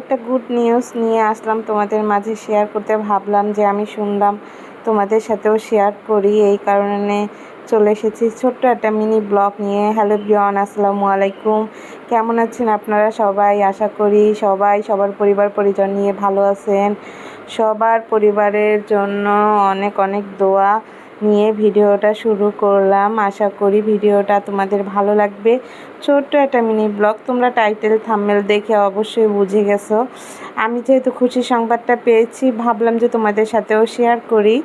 একটা good news নিয়ে আসলাম, তোমাদের মাঝে শেয়ার করতে ভাবলাম যে আমি শুনলাম তোমাদের সাথেও শেয়ার করি। এই কারণে চলে এসেছি ছোট্ট একটা মিনি ব্লগ নিয়ে। হ্যালো বিয়ন আসসালামু আলাইকুম। কেমন আছেন আপনারা সবাই? আশা করি সবাই সবার পরিবার পরিজন নিয়ে ভালো আছেন। সবার পরিবারের জন্য অনেক অনেক দোয়া। নিয়ে ভিডিওটা শুরু করলাম। আশা করি ভিডিওটা তোমাদের ভালো লাগবে। ছোট্ট একটা মিনি ব্লগ, তোমরা টাইটেল থাম্মেল দেখে অবশ্যই বুঝে গেছো। আমি যেহেতু খুশি সংবাদটা পেয়েছি, ভাবলাম যে তোমাদের সাথেও শেয়ার করি।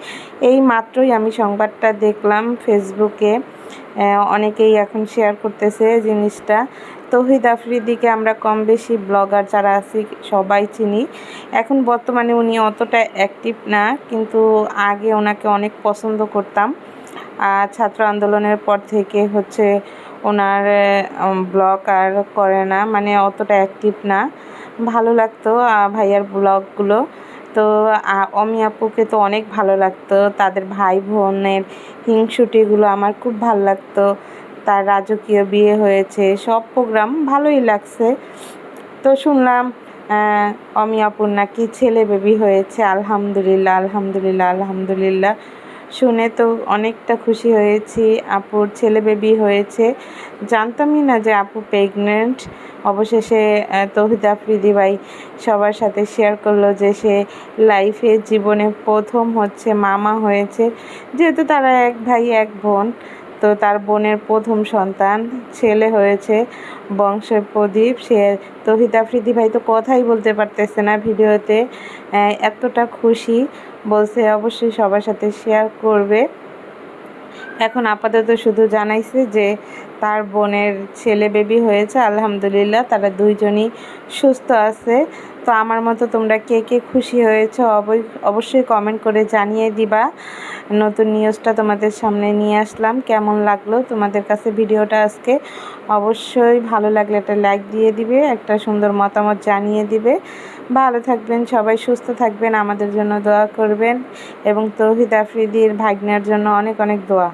এই মাত্রই আমি সংবাদটা দেখলাম ফেসবুকে অনেকেই এখন শেয়ার করতেছে জিনিসটা। তহিদ আফ্রিদিকে আমরা কম বেশি ব্লগার যারা আছি সবাই চিনি। এখন বর্তমানে উনি অতটা অ্যাক্টিভ না, কিন্তু আগে ওনাকে অনেক পছন্দ করতাম। আর ছাত্র আন্দোলনের পর থেকে হচ্ছে ওনার ব্লগ আর করে না মানে অতটা অ্যাক্টিভ না। ভালো লাগতো ভাইয়ার ব্লগগুলো তো অমি আপুকে তো অনেক ভালো লাগতো। তাদের ভাই বোনের হিংসুটিগুলো আমার খুব ভালো লাগতো। তার রাজকীয় বিয়ে হয়েছে, সব প্রোগ্রাম ভালোই লাগছে। তো শুনলাম অমি আপুর নাকি ছেলে বেবি হয়েছে। আলহামদুলিল্লাহ আলহামদুলিল্লাহ আলহামদুলিল্লাহ। শুনে তো অনেকটা খুশি হয়েছি। আপুর ছেলে বেবি হয়েছে। জানতামই না যে আপু প্রেগনেন্ট অবশেষে তহিদ ভাই সবার সাথে শেয়ার করল যে সে লাইফে জীবনে প্রথম হচ্ছে মামা হয়েছে। যেহেতু তারা এক ভাই, এক বোন তো তার বোনের প্রথম সন্তান, ছেলে হয়েছে বংশের প্রদীপ। সে তহিদ আফ্রিদি ভাই তো কথাই বলতে পারতেছে না ভিডিওতে। এতটা খুশি বলছে, অবশ্যই সবার সাথে শেয়ার করবে। এখন আপাতত শুধু জানাইছে যে তার বোনের ছেলে বেবি হয়েছে, আলহামদুলিল্লাহ তারা দুইজনই সুস্থ আছে। তো আমার মতো তোমরা কে কে খুশি হয়েছে অবশ্যই কমেন্ট করে জানিয়ে দিবা। নতুন নিউজটা তোমাদের সামনে নিয়ে আসলাম। কেমন লাগল তোমাদের কাছে ভিডিওটা আজকে? অবশ্যই ভালো লাগলে একটা লাইক দিয়ে দিবে, একটা সুন্দর মতামত জানিয়ে দিবে। ভালো থাকবেন, সবাই সুস্থ থাকবেন, আমাদের জন্য দোয়া করবেন এবং তৌহিদ আফ্রিদির ভাগ্নার জন্য অনেক অনেক দোয়া।